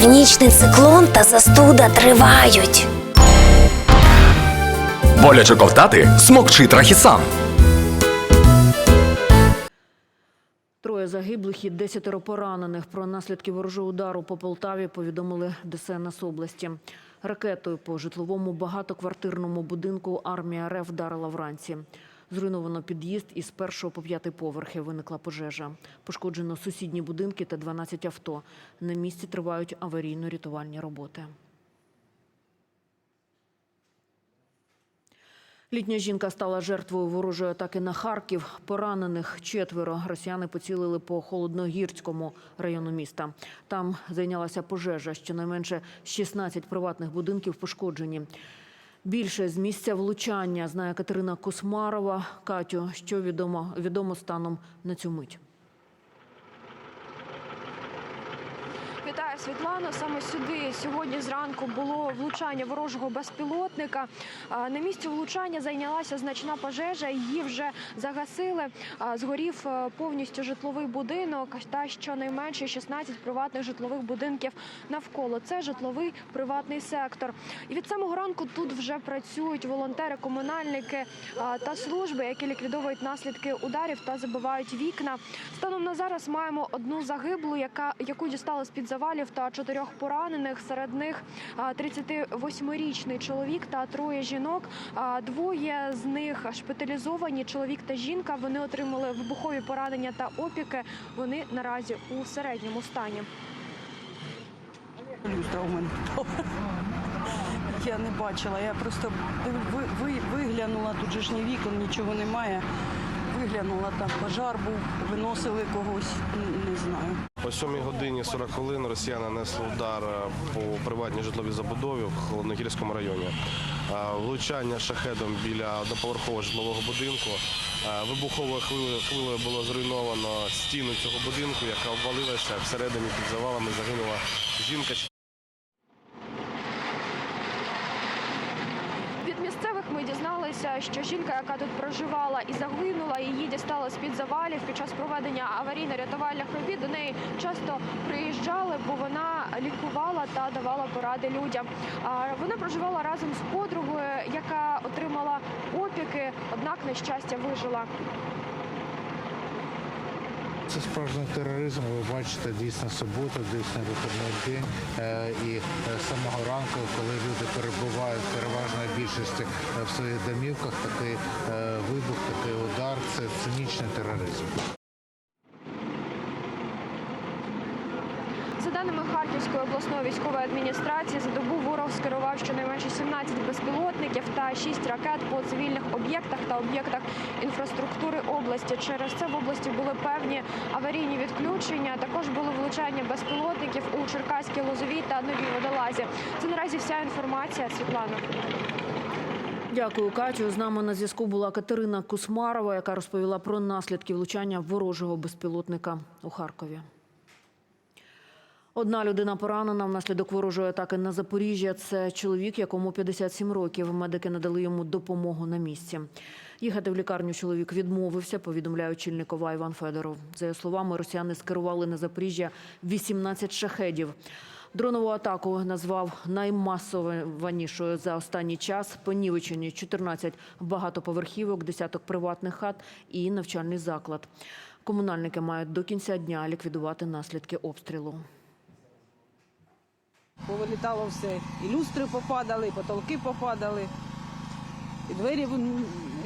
Північний циклон та застуда тривають. Боляче ковтати? Смокчи трахісан. Троє загиблих і десятеро поранених. Про наслідки ворожого удару по Полтаві повідомили ДСНС області. Ракетою по житловому багатоквартирному будинку армія РФ вдарила вранці. Зруйновано під'їзд із першого по п'ятий поверхи. Виникла пожежа. Пошкоджено сусідні будинки та 12 авто. На місці тривають аварійно-рятувальні роботи. Літня жінка стала жертвою ворожої атаки на Харків. Поранених четверо. Росіяни поцілили по холодногірському району міста. Там зайнялася пожежа. Щонайменше 16 приватних будинків пошкоджені. Більше з місця влучання знає Катерина Космарова. Катю, що відомо, відомо станом на цю мить. Світлано. Саме сюди сьогодні зранку було влучання ворожого безпілотника. На місці влучання зайнялася значна пожежа. Її вже загасили. Згорів е, повністю житловий будинок та щонайменше 16 приватних житлових будинків навколо. Це житловий приватний сектор. І від самого ранку тут вже працюють волонтери, комунальники та служби, які ліквідовують наслідки ударів та забивають вікна. Станом на зараз маємо одну загиблу, яка яку дістали з під завалів, та чотирьох поранених. Серед них 38-річний чоловік та троє жінок. Двоє з них шпиталізовані. Чоловік та жінка. Вони отримали вибухові поранення та опіки. Вони наразі у середньому стані. Я не бачила, я просто ви, ви, виглянула, тут же ж ні вікон, нічого немає. Виглянула, там пожар був, виносили когось, не знаю. О 7 годині 40 хвилин росіяни нанесли удар е, по приватній житловій забудові в Холодногірському районі. Е, Влучання шахедом біля одноповерхового житлового будинку. Е, Вибуховою хвилою було зруйновано стіну цього будинку, яка обвалилася. Всередині під завалами загинула жінка. Від місцевих ми дізналися, що жінка, яка тут проживала і загинула, її дістали з під завалів під час проведення аварійно-рятувальних робіт. До неї часто приїжджали, бо вона лікувала та давала поради людям. Вона проживала разом з подругою, яка отримала опіки, однак на щастя вижила. Це справжній тероризм. Ви бачите, дійсно субота, дійсно вихідний день. Е, І е, з самого ранку, коли люди перебувають в переважної більшості е, в своїх домівках, такий вибух, такий удар це цинічний тероризм. За даними Харківської обласної військової адміністрації, за добу ворог скерував щонайменше 17 безпілотників та 6 ракет по цивільних об'єктах та об'єктах інфраструктури області. Через це в області були певні аварійні відключення. Також були влучання безпілотників у Черкаській Лозовій та Новій Водолазі. Це наразі вся інформація. Світлана. Дякую, Катю. З нами на зв'язку була Катерина Кусмарова, яка розповіла про наслідки влучання ворожого безпілотника у Харкові. Одна людина поранена внаслідок ворожої атаки на Запоріжжя. Це чоловік, якому 57 років. Медики надали йому допомогу на місці. Їхати в лікарню чоловік відмовився, повідомляє очільник ОВА Іван Федоров. За його словами, росіяни скерували на Запоріжжя 18 шахедів. Дронову атаку назвав наймасованішою за останній час. Понівечені 14 багатоповерхівок, десяток приватних хат і навчальний заклад. Комунальники мають до кінця дня ліквідувати наслідки обстрілу. Повилітало все. І люстри попадали, і потолки попадали. І двері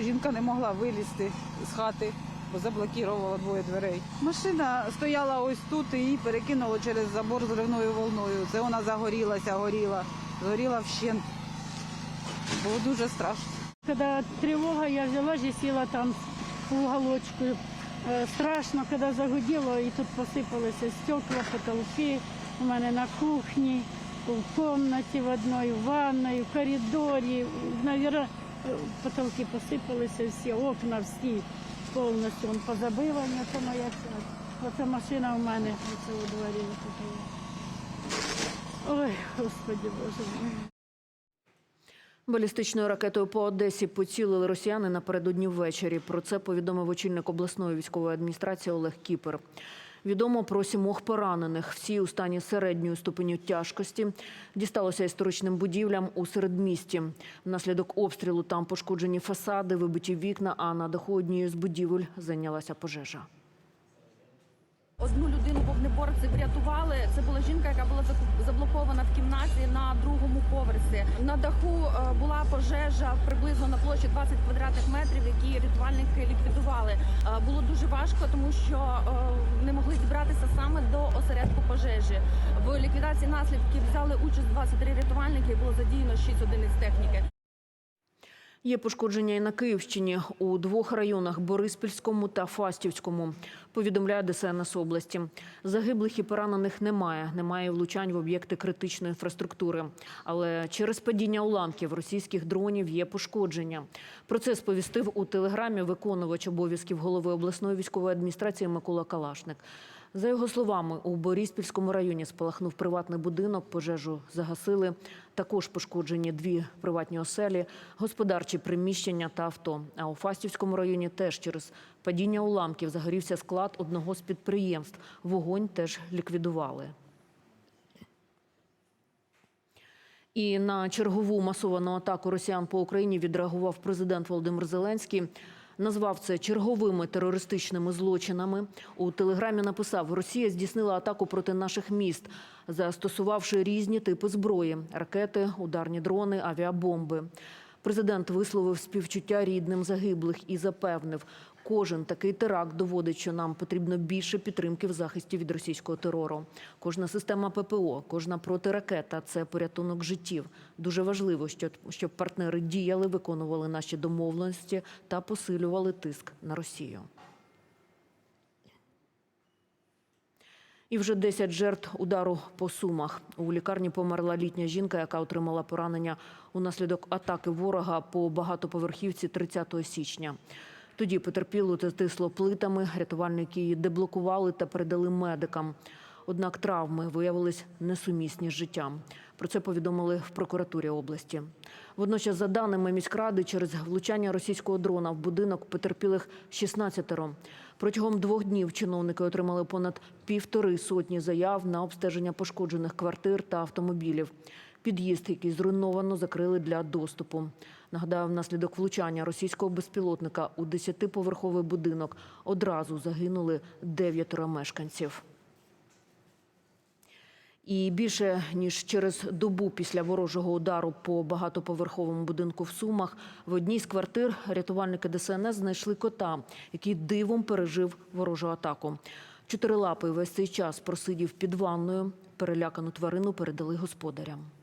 жінка не могла вилізти з хати, бо заблокувала двоє дверей. Машина стояла ось тут і її перекинуло через забор зривною волною. Це вона загорілася, горіла, згоріла вщент. Було дуже страшно. Когда тревога, я взяла же села там в уголочку. Э, Страшно, когда загудело, и тут посыпались стекла, потолки. У мене на кухні, в комнаті в одной, в ванной, в коридорі. Наверное, потолки посипалися всі, окна всі повністю. Он позабивання, це моя. Оце машина у мене оце у дворі. Ой, Господи Боже мій. Балістичною ракетою по Одесі поцілили росіяни напередодні ввечері. Про це повідомив очільник обласної військової адміністрації Олег Кіпер. Відомо про сімох поранених. Всі у стані середньої ступеню тяжкості. Дісталося історичним будівлям у середмісті. Внаслідок обстрілу там пошкоджені фасади, вибиті вікна, а на даху однієї з будівель зайнялася пожежа. Одну людину вогнеборці врятували. Це була жінка, яка була заблокована в кімнаті на другому поверсі. На даху е, була пожежа приблизно на площі 20 квадратних метрів, які рятувальники ліквідували. Е, Було дуже важко, тому що е, не могли дібратися саме до осередку пожежі. В ліквідації наслідків взяли участь 23 рятувальники. і Було задіяно 6 одиниць техніки. Є пошкодження і на Київщині у двох районах Бориспільському та Фастівському. Повідомляє ДСНС області. Загиблих і поранених немає. Немає влучань в об'єкти критичної інфраструктури. Але через падіння уламків російських дронів є пошкодження. Про це сповістив у телеграмі виконувач обов'язків голови обласної військової адміністрації Микола Калашник. За його словами, у Бориспільському районі спалахнув приватний будинок, пожежу загасили. Також пошкоджені дві приватні оселі, господарчі приміщення та авто. А у Фастівському районі теж через падіння уламків загорівся склад одного з підприємств. Вогонь теж ліквідували. І на чергову масовану атаку росіян по Україні відреагував президент Володимир Зеленський. Назвав це черговими терористичними злочинами. У телеграмі написав: Росія здійснила атаку проти наших міст, застосувавши різні типи зброї: ракети, ударні дрони, авіабомби. Президент висловив співчуття рідним загиблих і запевнив, кожен такий теракт доводить, що нам потрібно більше підтримки в захисті від російського терору. Кожна система ППО, кожна протиракета це порятунок життів. Дуже важливо, щоб, партнери діяли, виконували наші домовленості та посилювали тиск на Росію. І вже 10 жертв удару по сумах. У лікарні померла літня жінка, яка отримала поранення унаслідок атаки ворога по багатоповерхівці 30 січня. Тоді потерпілу затисло плитами, рятувальники її деблокували та передали медикам. Однак травми виявились несумісні з життям. Про це повідомили в прокуратурі області. Водночас, за даними міськради, через влучання російського дрона в будинок потерпілих 16-ро. Протягом двох днів чиновники отримали понад півтори сотні заяв на обстеження пошкоджених квартир та автомобілів. Під'їзд, який зруйновано, закрили для доступу. Нагадаю, внаслідок влучання російського безпілотника у 10-поверховий будинок одразу загинули дев'ятеро мешканців. І більше ніж через добу після ворожого удару по багатоповерховому будинку в Сумах в одній з квартир рятувальники ДСНС знайшли кота, який дивом пережив ворожу атаку. Чотирилапий весь цей час просидів під ванною. Перелякану тварину передали господарям.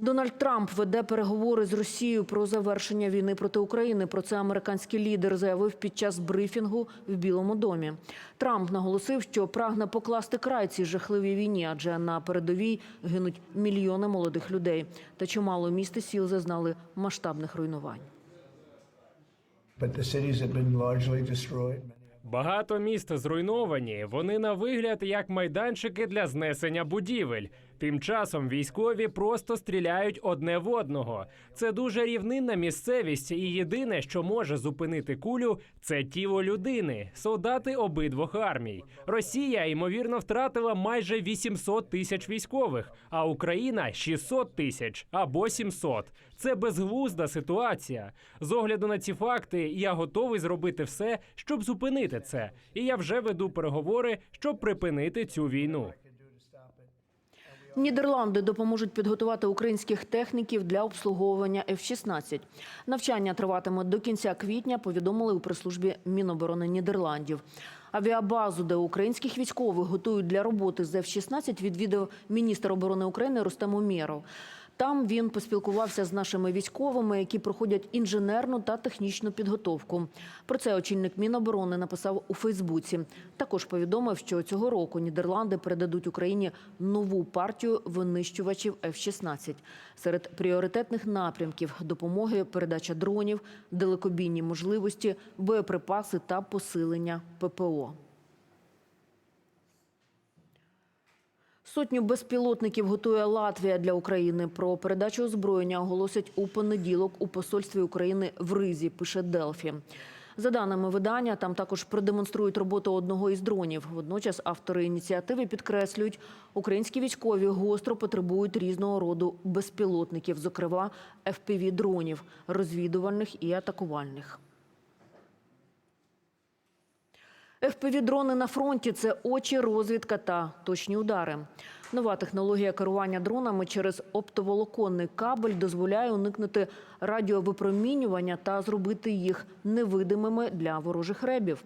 Дональд Трамп веде переговори з Росією про завершення війни проти України. Про це американський лідер заявив під час брифінгу в Білому домі. Трамп наголосив, що прагне покласти край цій жахливій війні, адже на передовій гинуть мільйони молодих людей. Та чимало міст і сіл зазнали масштабних руйнувань. Багато міст зруйновані. Вони на вигляд як майданчики для знесення будівель. Тим часом військові просто стріляють одне в одного. Це дуже рівнинна місцевість, і єдине, що може зупинити кулю, це тіло людини, солдати обидвох армій. Росія ймовірно втратила майже 800 тисяч військових, а Україна 600 тисяч або 700. Це безглузда ситуація. З огляду на ці факти, я готовий зробити все, щоб зупинити це. І я вже веду переговори, щоб припинити цю війну. Нідерланди допоможуть підготувати українських техніків для обслуговування F-16. Навчання триватиме до кінця квітня. Повідомили у прес-службі Міноборони Нідерландів. Авіабазу, де українських військових готують для роботи з F-16, відвідав міністр оборони України Рустем Умєров. Там він поспілкувався з нашими військовими, які проходять інженерну та технічну підготовку. Про це очільник Міноборони написав у Фейсбуці. Також повідомив, що цього року Нідерланди передадуть Україні нову партію винищувачів F-16. Серед пріоритетних напрямків допомоги передача дронів, далекобійні можливості, боєприпаси та посилення ППО. Сотню безпілотників готує Латвія для України. Про передачу озброєння оголосять у понеділок у посольстві України в Ризі. Пише Делфі. За даними видання, там також продемонструють роботу одного із дронів. Водночас автори ініціативи підкреслюють, українські військові гостро потребують різного роду безпілотників, зокрема FPV-дронів, розвідувальних і атакувальних. FPV-дрони на фронті це очі, розвідка та точні удари. Нова технологія керування дронами через оптоволоконний кабель дозволяє уникнути радіовипромінювання та зробити їх невидимими для ворожих ребів.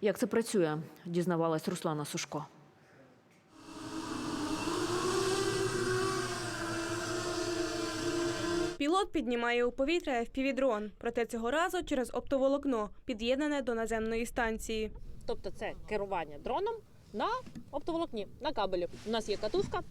Як це працює, дізнавалась Руслана Сушко. Пілот піднімає у повітря FPV-дрон, проте цього разу через оптоволокно, під'єднане до наземної станції. Тобто це керування дроном на оптоволокні, на кабелі. У нас є катушка.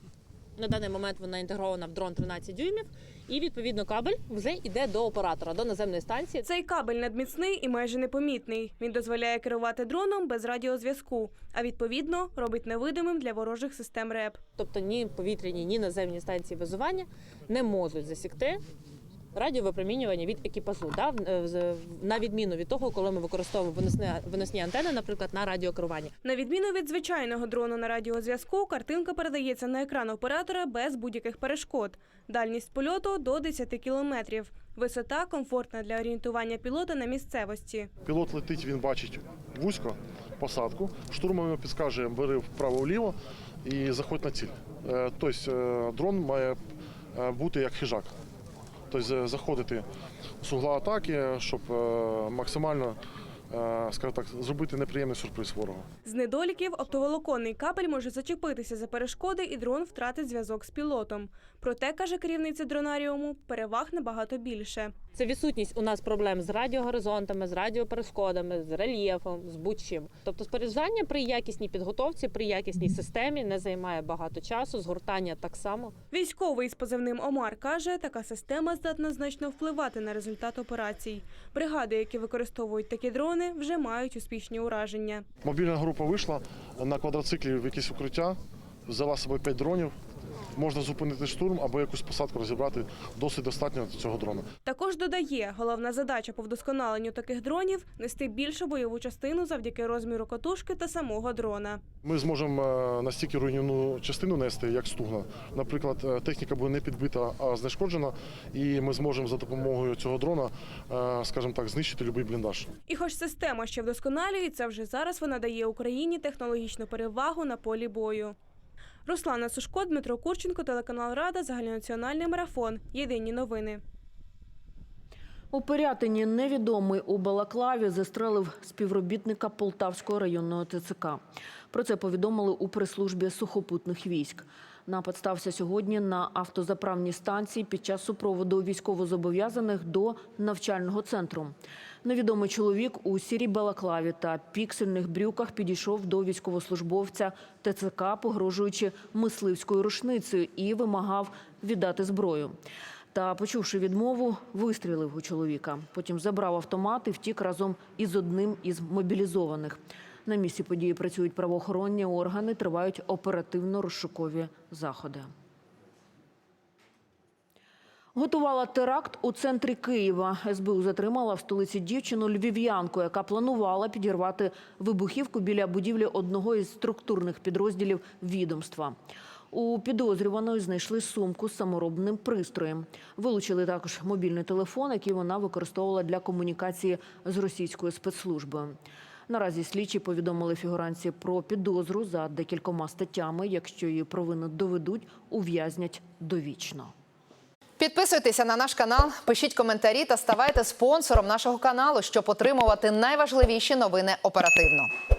На даний момент вона інтегрована в дрон 13 дюймів, і відповідно кабель вже йде до оператора, до наземної станції. Цей кабель надміцний і майже непомітний. Він дозволяє керувати дроном без радіозв'язку, а відповідно робить невидимим для ворожих систем РЕП. Тобто ні повітряні, ні наземні станції базування не можуть засікти радіовипромінювання від екіпажу. Да? е, з- На відміну від того, коли ми використовуємо виносні, виносні антени, наприклад, на радіокерування. На відміну від звичайного дрону на радіозв'язку, картинка передається на екран оператора без будь-яких перешкод. Дальність польоту до 10 кілометрів. Висота комфортна для орієнтування пілота на місцевості. Пілот летить, він бачить вузько посадку. Штурман йому підскаже, бери вправо-вліво і заходь на ціль. Е, Тобто е, дрон має бути як хижак. Тобто заходити з угла атаки, щоб е, максимально е, скажімо так, зробити неприємний сюрприз ворогу. З недоліків оптоволоконний кабель може зачепитися за перешкоди, і дрон втратить зв'язок з пілотом. Проте, каже керівниця дронаріуму, переваг набагато більше. Це відсутність у нас проблем з радіогоризонтами, з радіоперешкодами, з рельєфом, з будь-чим. Тобто споряджання при якісній підготовці, при якісній системі не займає багато часу, згортання так само. Військовий з позивним Омар каже, така система здатна значно впливати на результат операцій. Бригади, які використовують такі дрони, вже мають успішні ураження. Мобільна група вийшла на квадроциклі в якесь укриття, взяла з собою 5 дронів. Можна зупинити штурм або якусь посадку розібрати досить достатньо цього дрона. Також додає, головна задача по вдосконаленню таких дронів нести більшу бойову частину завдяки розміру катушки та самого дрона. Ми зможемо е, настільки руйнівну частину нести, як стугна. Наприклад, е, техніка буде не підбита, а знешкоджена, і ми зможемо за допомогою цього дрона, е, скажімо так, знищити будь-який бліндаж. І хоч система ще вдосконалюється, вже зараз вона дає Україні технологічну перевагу на полі бою. Руслана Сушко, Дмитро Курченко, телеканал Рада, загальнонаціональний марафон. Єдині новини. У Пирятині невідомий у Балаклаві застрелив співробітника Полтавського районного ТЦК. Про це повідомили у прес-службі сухопутних військ. Напад стався сьогодні на автозаправній станції під час супроводу військовозобов'язаних до навчального центру. Невідомий чоловік у сірій балаклаві та піксельних брюках підійшов до військовослужбовця ТЦК, погрожуючи мисливською рушницею і вимагав віддати зброю. Та, почувши відмову, вистрілив у чоловіка. Потім забрав автомат і втік разом із одним із мобілізованих. На місці події працюють правоохоронні органи, тривають оперативно-розшукові заходи. Готувала теракт у центрі Києва. СБУ затримала в столиці дівчину львів'янку, яка планувала підірвати вибухівку біля будівлі одного із структурних підрозділів відомства. У підозрюваної знайшли сумку з саморобним пристроєм. Вилучили також мобільний телефон, який вона використовувала для комунікації з російською спецслужбою. Наразі слідчі повідомили фігуранці про підозру за декількома статтями. Якщо її провину доведуть, ув'язнять довічно. Підписуйтеся на наш канал, пишіть коментарі та ставайте спонсором нашого каналу, щоб отримувати найважливіші новини оперативно.